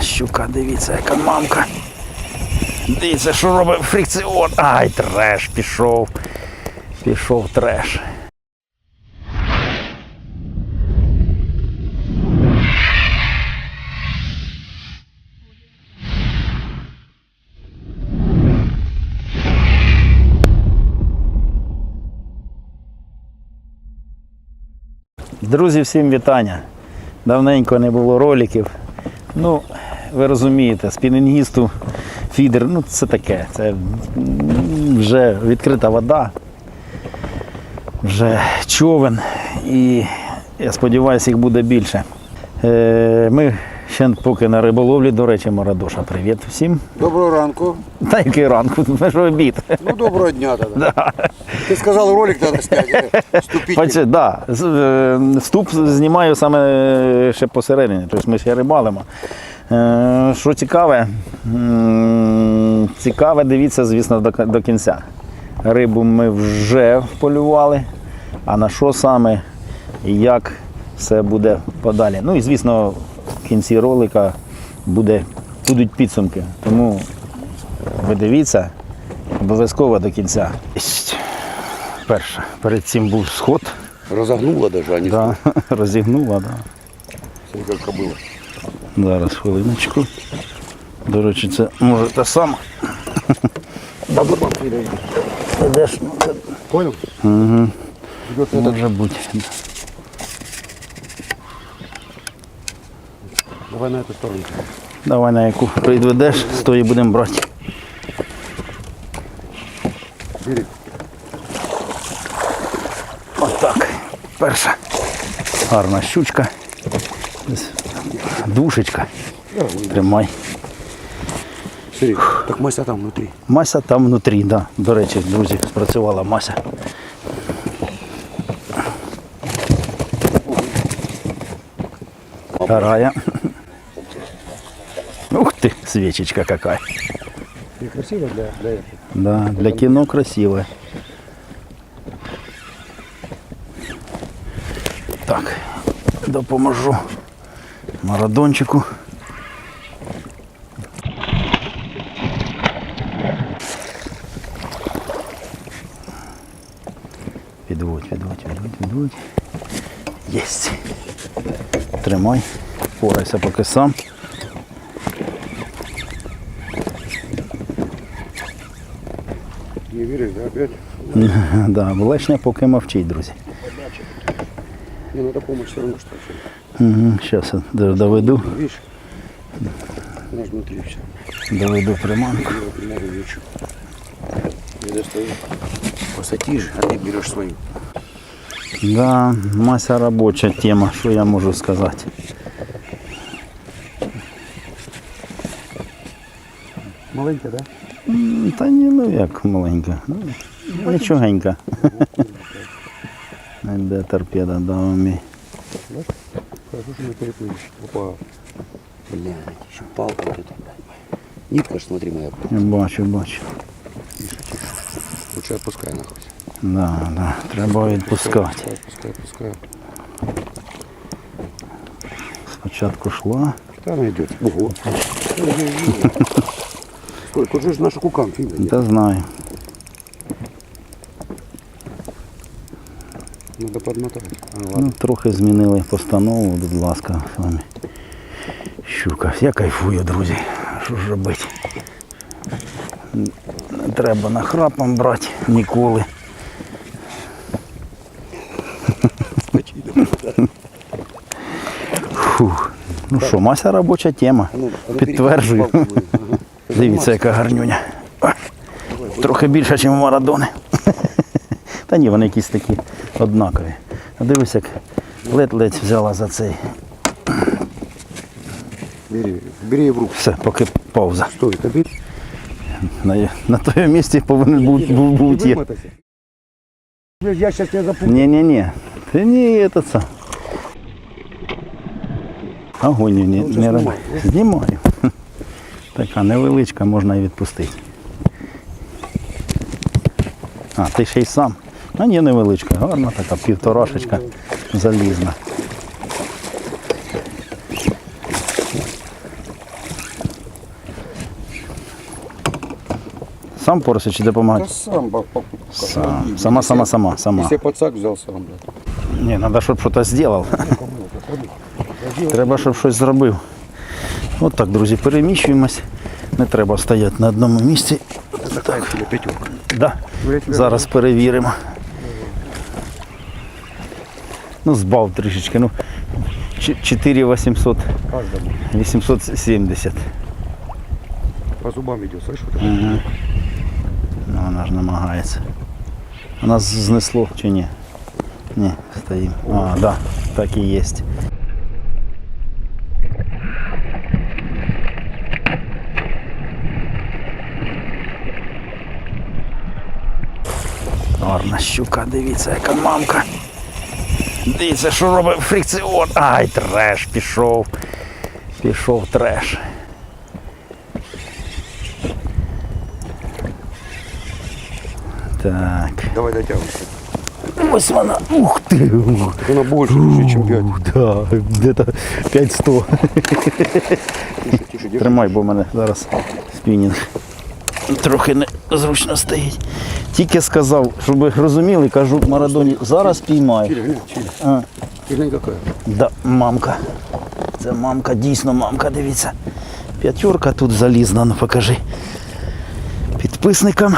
Щука, дивіться, яка мамка. Дивіться, що робить фрикціон. Ай, треш пішов. Пішов треш. Друзі, всім вітання. Давненько не було роликів. Ну, ви розумієте, спінінгісту фідер, ну це таке. Це м, вже відкрита вода, вже човен. І я сподіваюся, їх буде більше. Е, Ми ще поки на риболовлі, до речі, Марадоша, привіт всім. Доброго ранку. Та який ранку, ми ж обід. Ну, доброго дня тогда. Ты сказал, ролик надо снять. э, Вступительный. Поче, да, з- е, вступ знімаю саме е, ще посередині, тобто ми ще рибалимо. Е, Що цікаве, цікаве, дивіться, звісно, до, кінця. Рибу ми вже полювали, а на що саме і як все буде подалі. Ну і звісно, в кінці ролика буде, будуть підсумки. Тому ви дивіться обов'язково до кінця. Перше, перед цим був сход. Разогнула даже, а не Да, розігнула, да. Смотри, как кобыла. Зараз хвилиночку. До речі, це може саме. Ідеш, ну, Понял? Угу. Може бути. Давай на эту сторону. Давай на яку прийдеш, з тої будемо брати. Бери. Отак. Перша. Гарна щучка. Десь Душечка. Тримай. Так мася там внутри. Мася там внутрі, да. До речі, друзі, спрацювала мася. Вторая. Ух ты, свечечка какая. И красиво для, для этого. Да, для кино красивая. Так, допоможу марадончику. Підводь, підводь, підводь, підводь. Єсть. Тримай. Порайся поки сам. Не веришь, да, опять? Да, лишня поки мовчить, друзі. Не надо помощь все равно, что ли. Угу, Зараз доведу, Видишь? Она же внутри все. доведу приманку. Я его примерно вещу. Я достаю. Посадишь, а ты берешь свою. Да, мася робоча тема, що я можу сказати. Маленькая, да? М, Та ні, ну як маленька. Ну, нічогенька. Де торпеда дав мій. Хорошо, что мы переплывешь. Опа. Блин, еще палка вот эта. Нитка, ж, смотри, моя. Я бачу, бачу. Лучше отпускай нахуй. Да, да, треба відпускати. Пускай, пускай, пускай. Спочатку йшла. Что она идет? Ого. Сколько? Тут же ж наша кукан, фига. нет. Та знаю. Надо подмотать. А. Ну, трохи змінили постанову, будь ласка, з вами. Щука. Я кайфую, друзі. Що ж робити? Не треба нахрапом брати ніколи. Фух. Ну що, мася робоча тема. Ну, ну, Підтверджую. Дивіться, яка гарнюня. Трохи більше, ніж у Марадони. Та ні, вони якісь такі однакові. А дивись, як ледь-ледь взяла за цей. Бери, бери ее в руку. Все, поки пауза. Стой, это бери. На, на тому місці повинен був, був, був Ты ті. вымотайся. Я сейчас тебя запомню. Ні-ні-ні. Ти ні, це це. Огонь не, Ну, не роби. Знімаю. Така невеличка, можна і відпустити. А, ти ще й сам. А ні, невеличка, гарна така, півторашечка залізна. Сам поросич чи допомагати? Сам Сам. Сама, сама, сама, сама. Якщо пацак взяв сам, блядь. Ні, треба, щоб щось зробив. Треба, щоб щось зробив. От так, друзі, переміщуємось. Не треба стояти на одному місці. Так. Да. Зараз перевіримо. Ну, збав трішечки. Ну, 4800, Каждому. 870. По зубам идет, слышишь? Вот это? Ну, вона ж намагається. У нас знесло чи ні? Ні, стоїмо. А, да, так і є. Гарна щука, дивіться, яка мамка. Дивіться, що робить фрикціон. Ай, треш пішов. Пішов треш. Так. Давай дотягивайся. Ось вона. Ух ти! Так она больше, лежит, чем пять. Ух, да, где-то 500. Тише, тише. Тримай, бо в мене зараз спінінг. Трохи незручно стоїть. Тільки сказав, щоб ви розуміли, кажу Марадоні, зараз піймаю. А, да, мамка. Це мамка, дійсно мамка, дивіться. П'ятерка тут залізна, ну покажи. Підписникам,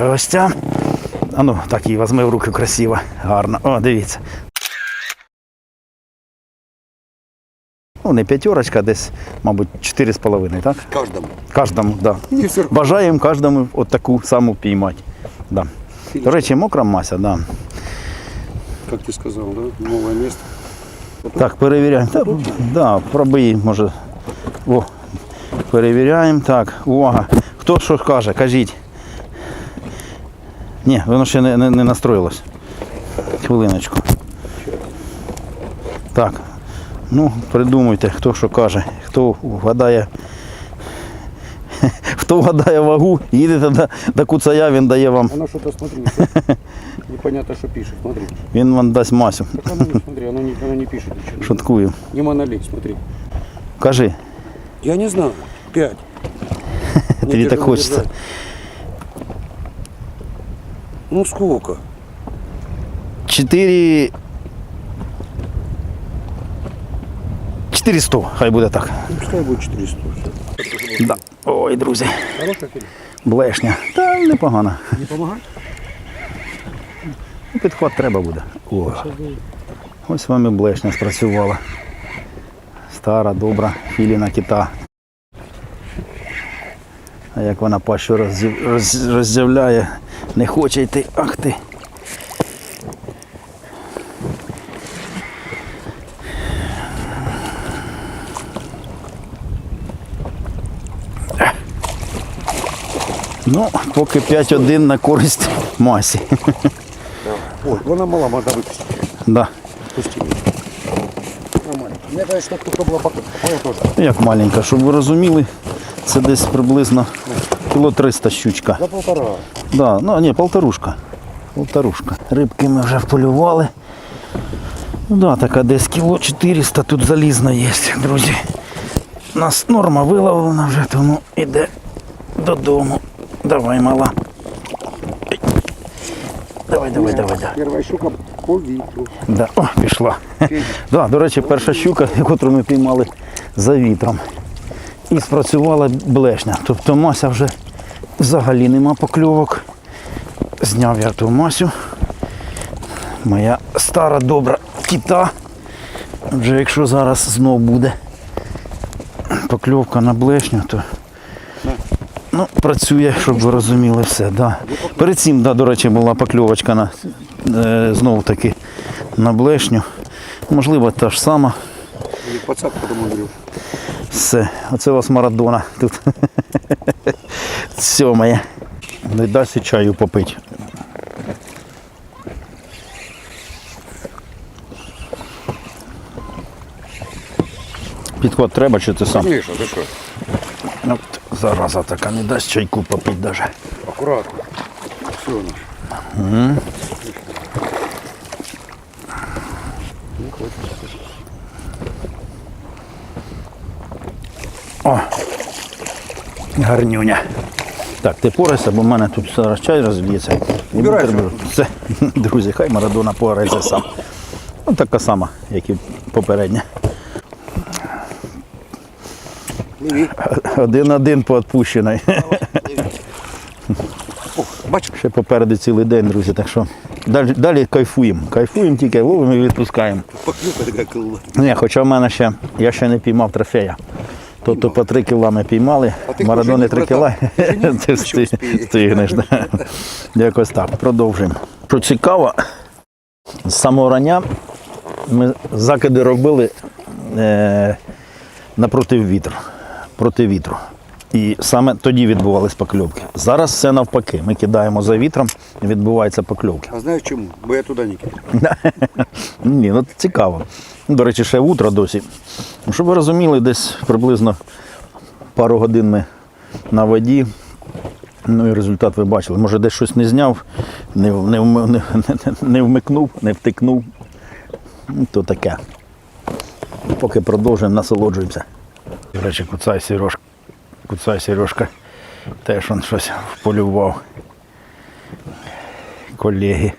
гостям. А ну, так її візьми в руки красиво, гарно. О, дивіться. Ну, не п'ятерочка, десь, мабуть, 4,5, так? Каждому. Кожному, так. Да. Бажаємо кожному от таку саму піймати. Да. До речі, мокра мася, да. Как ты сказал, да? Новое место. Так, перевіряємо. Так, да, пробий, може. О, перевіряємо. Так, увага. Хто що каже, кажіть. Ні, воно ще не, не, не настроїлось. Хвилиночку. Так. Ну, придумуйте, хто що каже, хто вгадає. Хто вгадає вагу, їдете до, до куцая, він дає вам, Она что-то, смотри, непонятно, что пишет, смотри. він вам дасть масю. Так она не, смотри, она не, она не пишет ничего. Шуткую. Не монолит, смотри. Кажи, Я не знаю. Пять. тобі так хочеться. держать. Ну сколько? 4... 400, хай буде так. Пускай будет 400. Да. Ой, друзі, Хорошая фильм. блешня. Та непогано. Не помогать? Ну, Підхват треба буде. О. Ось вам і блешня спрацювала. Стара, добра філіна кита. А як вона пащу роззяв- роз- роззявляє, не хоче йти. Ах ти. Ну, поки 5-1 на користь масі. Ой, вона мала, можно выпустить. Да. Пусти. Нормально. Мне, конечно, только была пока. Моя. Як маленька, щоб ви розуміли, це десь приблизно кіло 300 щучка. За полтора. Да, ну ні, полторушка. Полторушка. Рибки ми вже вполювали. Ну да, така десь кіло 400 тут залізна є, друзі. У нас норма виловлена вже, тому іде додому. Давай, мала. Давай, давай, давай, давай. Первая щука по вітру. Да. О, пішла. Да, до речі, перша щука, яку ми піймали за вітром. І спрацювала блешня. Тобто мася вже взагалі нема покльовок. Зняв я ту масю. Моя стара добра кіта. Вже якщо зараз знов буде покльовка на блешню, то ну, працює, щоб ви розуміли все. Да. Перед цим, да, до речі, була покльовочка на, е, знову таки на блешню. Можливо, та ж сама. Все, оце у вас Марадона тут. Сьомає. Не дасть чаю попити. Підход треба, чи ти сам? Ты что? От зараза така, не дасть чайку попити даже. Аккуратно. Все у нас. О! Гарнюня. Так, ти порайся, бо в мене тут зараз чай розб'ється. І Все, друзі, хай Марадона порається сам. Ну, така сама, як і попередня. Один-один по відпущеної. О. Ще попереду цілий день, друзі. Так що далі, далі кайфуємо. Кайфуємо тільки ловимо і відпускаємо. Ні, хоча в мене ще, я ще не піймав трофея. Тобто по три кіла ми піймали, марадони три кіла, ти встигнеш. Якось так, продовжуємо. Що цікаво, з самого рання ми закиди робили е, напроти вітру, проти вітру. І саме тоді відбувались покльовки. Зараз все навпаки. Ми кидаємо за вітром і відбуваються покльовки. А знаєш чому? Бо я туди не кидаю. Ні, ну цікаво. Ну, До речі, ще утро досі. Ну, Щоб ви розуміли, десь приблизно пару годин ми на воді. Ну і результат ви бачили. Може, десь щось не зняв, не, не, не, не, вмикнув, не втикнув. Ну, То таке. Поки продовжуємо, насолоджуємося. До речі, куцай Сережка. Куцай Сережка теж он щось вполював. Колеги.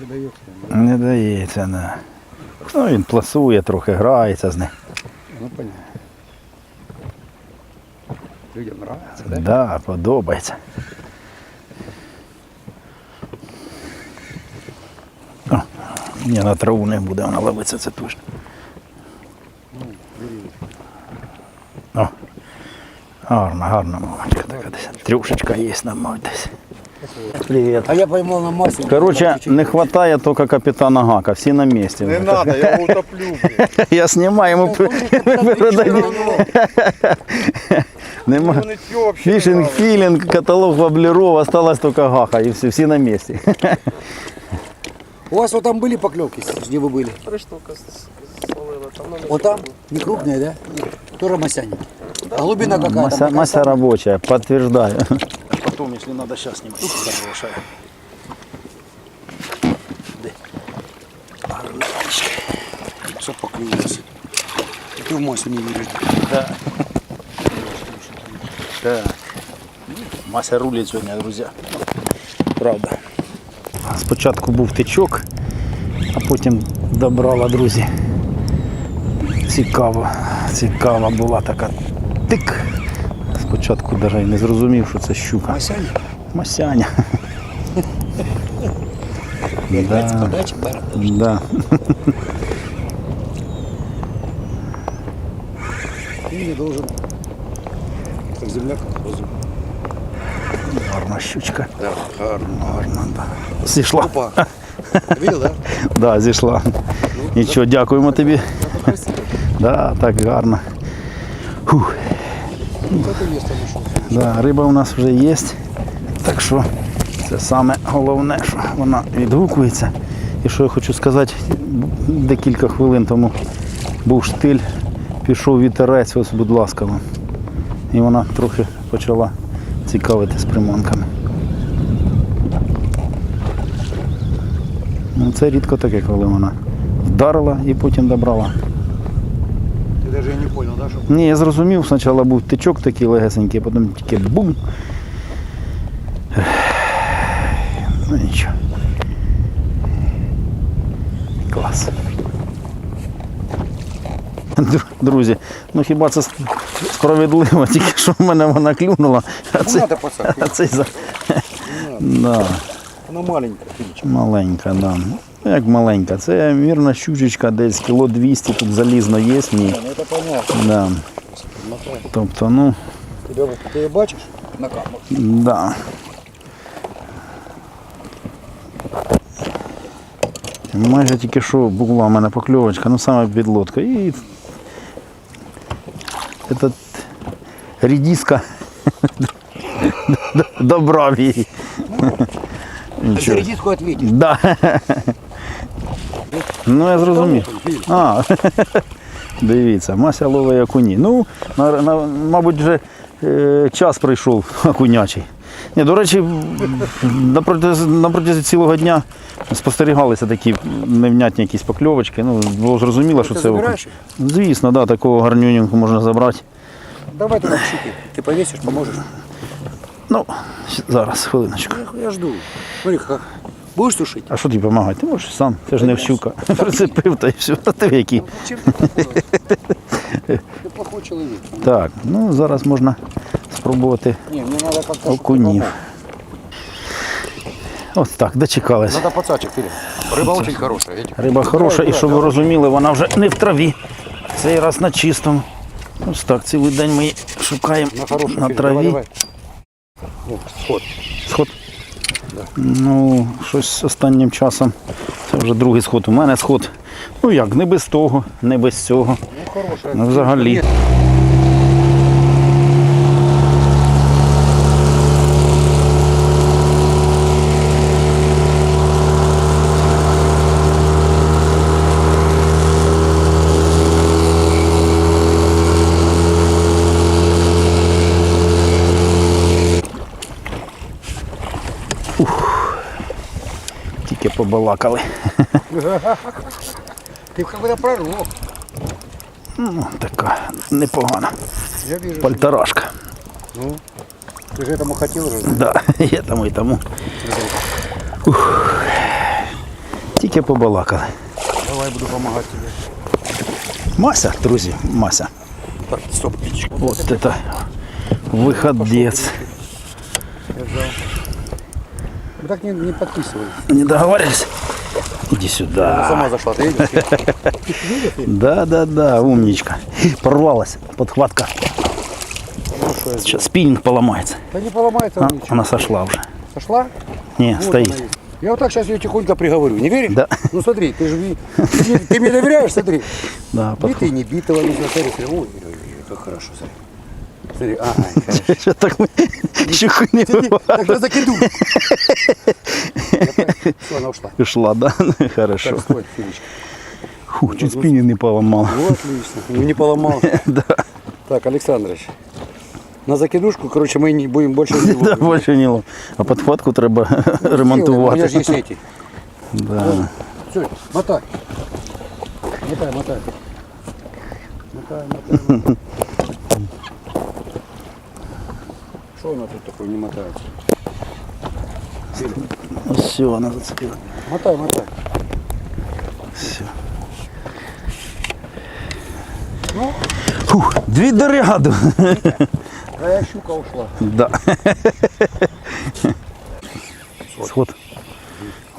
Не дається. Не дається, не. Ну, він пласує, трохи грається з ним. Ну, понятно. Людям нравится, Да? да? подобається. О, ні, на траву не буде, вона ловиться, це точно. О, гарна, гарна мамочка така десь. Трюшечка є на мать десь. Привіт. А я поймал на массе. Короче, не вистачає тільки капітана Гака, всі на місці. Не надо, я его утоплю, блин. Я знімаю, йому передаю. Нема. Фішинг, філінг, каталог воблеров, осталась тільки гаха і все, всі на місці. У вас вот там были поклевки, где вы были? Три штуки свалила. Там номер Вот там? Не крупные, да? Тоже масяне. А глубина какая Мася, там? мася робоча, підтверждаю. Потом, якщо треба, зараз знімати. Хорошая. Все поклюнулось. Ты в массе не веришь. Да. Так. Мася рулить сьогодні, друзі. Правда. Спочатку був тичок, а потім добрала, друзі. Цікаво, цікава була така тик. Спочатку навіть не зрозумів, що це щука. Масяне? Масяня. Да. Да. Ты не должен. Как земля, как воздух. Гарна щучка. Да. Гарна, да. Зійшла. Опа. Видел, да? Да, зійшла. Нічого, дякуємо тобі. Да, так гарно. Фух. Да, риба у нас вже є. Так що це саме головне, що вона відгукується. І що я хочу сказати, декілька хвилин тому був штиль, пішов вітерець, ось, будь ласка. вам. І вона трохи почала цікавитись приманками. Ну, це рідко таке, коли вона вдарила і потім добрала. Ты даже и не понял, да, что? Ні, я зрозумів, спочатку був тичок такий легесенький, а потім тільки бум. Ну нічого. Клас. Дру- Друзі, ну хіба це справедливо, тільки що в мене вона клюнула, а Ну це, а це за... Да, Она маленькая, Филичка. маленька, да. Ну, Як маленька, це мірна щучечка, десь кіло 200, тут залізно є. Ну понятно. Да. Тобто, ну, ты ее бачишь? На камеру. Да. Майже тільки що була в мене покльовочка, ну саме підлодка. І этот редиска добра її. ей. Нічого. редиску ответишь. Да. Ну я зрозумів. А, дивіться, Мася ловить окуні. Ну, на, на, мабуть, вже е, час прийшов окунячий. Ні, до речі, на протязі, на протязі цілого дня спостерігалися такі невнятні якісь покльовочки. Ну, було зрозуміло, що Ти це. окунь. забираєш? Звісно, да, такого гарнюненького можна забрати. Давай туда щуки. Ты повесишь, поможешь? Ну, щ- зараз, хвилиночку. Я, я жду. Смотри, как. Будешь тушить? А що тобі допомагати? Ти можеш сам, це ж не вщука. Прицепив та й все. А ти який? Чем ты такой? Ты плохой человек. Так, ну зараз можна спробувати Не, мне надо как-то... чтобы ты окунів. помог. Ось так, дочекались. Надо подсачек, Филипп. Рыба очень хорошая. эти. Риба хороша, і щоб ви розуміли, вона вже не в траві. Цей раз на чистому. Ось так, цілий день ми її шукаємо На хорошую. на Филипп, траві. Давай, давай. О, сход. Сход. Ну, щось останнім часом. Це вже другий сход. У мене сход. Ну як, не без того, не без цього. Ну, хорошая. Ну, взагалі. Тільки побалакали. Ты как бы прорвал. Ну, така непогана. Я вижу. Пальтарашка. Ну, ты же этому хотел уже. Да, є тому і тому. Ух. Тільки побалакали. Давай буду помогать тебе. Мася, друзі, Мася. Так, стоп, птичка. Вот это выходец. Я взял. Мы так не, не подписывались. Не договорились? Иди Она сюда. сама зашла, ты видишь? Да, да, да, умничка. Порвалась подхватка. Сейчас спиннинг поломается. Да не поломается А, она сошла уже. Сошла? Не, Вот стоит. она. Я вот так сейчас ее тихонько приговорю. Не веришь? Да. Ну смотри, ты же ты, мне- ты мне доверяешь, смотри. Да. Битый, не битого, не знаю, смотри, как хорошо, смотри. Смотри, ага, хорошо. Что так мы щуку не Так я закиду. Все, она ушла. Ушла, да? Хорошо. Так, стой, Филечка. Фу, чуть спиннинг не поломал. Ну, отлично. Ну, не поломал. Так, Александрович. На закидушку, короче, мы не будем больше не Да, больше не лов. А подхватку треба У меня же ремонтувати. есть эти. Да. Все, мотай. Мотай, мотай. Мотай, мотай, мотай. Что она тут такое не мотается? Все, она зацепила. Мотай, мотай. Все. Ну, Фух, дві до ряду. твоя щука ушла. Да. Сход.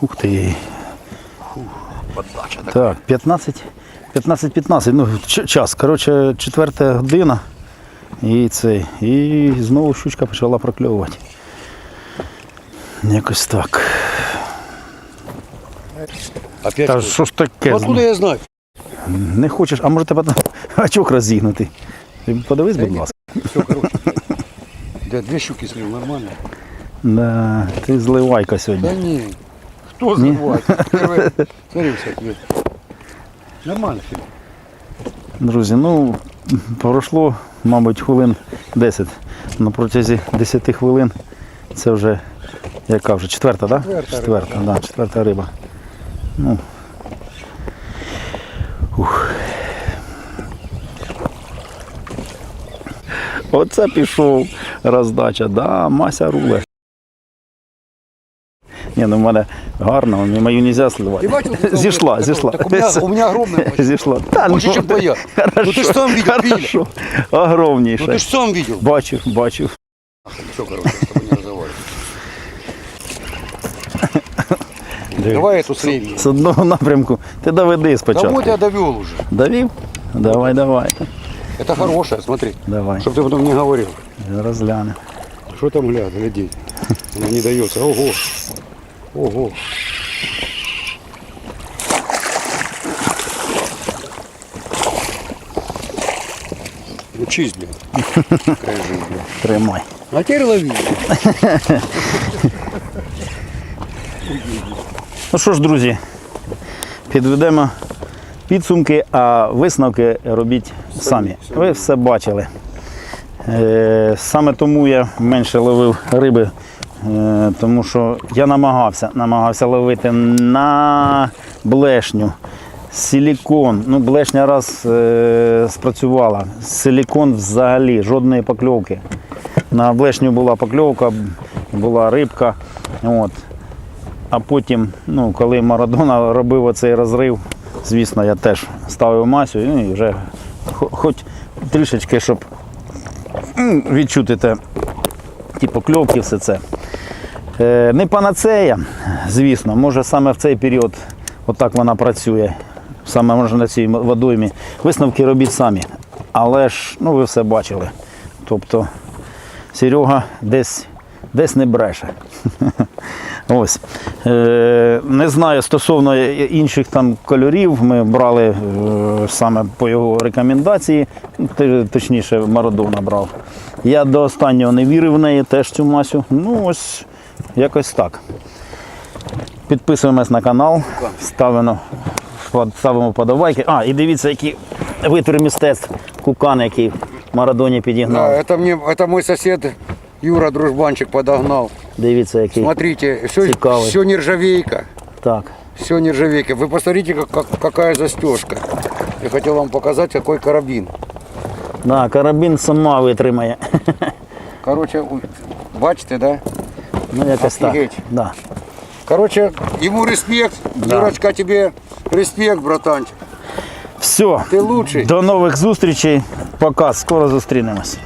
Ух. Подача. Так, 15. 15-15. Ну, ч- час. Коротше, четверта година. І цей. І знову щучка почала прокльовувати. Якось так. Опять Та що ж таке? Ну, откуда я знаю? Не хочеш, а може тебе там гачок розігнути? Ти подивись, будь ласка. Все, короче. Да, две щуки слил, нормально. Да, ти зливайка сьогодні. Да не. Кто Не? забывает? Первое. Смотри, всякие. Нормально. Друзі, ну пройшло, мабуть, хвилин 10. На протязі 10 хвилин це вже яка вже четверта, так? Да? Четверта четверта, да, четверта риба. Ну. Ух. Оце пішов роздача, да, Мася руле. Ні, ну в мене гарно, мою не можна Ты сливати. бачил? как Зійшла, так- зійшла. Так у меня, у меня огромная. мощь. Зійшла. Та, Больше, чем твоя. Ну ты ж сам видел, Пиля. Хорошо. Ну Огромніше. ты ж сам видел. Бачив, бачив. Все, короче, я с тобой не разговариваю. Диви. Давай эту среднюю. З одного напрямку. Ти доведи Да спочатку. вот я довел уже. Довів? Давай, давай. Это хорошая, смотри. Давай. Чтоб ты потом не говорил. Розгляне. Что там глядь, гляди. Она не дается. Ого. Ого. Учись. Какая жизнь, блин. Тримай. А теперь лови. Ну що ж, друзі, підведемо підсумки, а висновки робіть самі. Ви все бачили. Е, Саме тому я менше ловив риби, тому що я намагався, намагався ловити на блешню. Силікон, ну блешня раз е, спрацювала. Силікон взагалі, жодної покльовки. На блешню була покльовка, була рибка. От. А потім, ну, коли Марадона робив оцей розрив, звісно, я теж ставив масю ну, і вже хоч трішечки, щоб відчути те, ті покльовки, все це. Е, не панацея, звісно, може саме в цей період отак вона працює, саме може на цій водоймі. Висновки робіть самі. Але ж, ну ви все бачили. Тобто Серега десь, десь не бреше. Ось. Е, не знаю стосовно інших там кольорів, ми брали е, саме по його рекомендації, точніше, Марадона брав. Я до останнього не вірив в неї, теж цю масю. Ну ось якось так. Підписуємось на канал, ставимо, ставимо подобайки. А, і дивіться, які витвір мистецтв, кукан, який Марадоні підігнав. Да, это мне, это мой сосед Юра Дружбанчик подогнал. Дивіться, який. Смотрите, все, Цикавый. все нержавейка. Так. Все нержавейка. Вы посмотрите, как, как- какая застежка. Я хотел вам показать, какой карабин. Да, карабін сама витримає. Короче, у- бачите, да? Ну, якось так. Офігеть. Да. Короче, ему респект. Да. Юрочка, тебе респект, братанчик. Все. Ти лучший. До нових зустрічей. Пока. Скоро зустрінемось.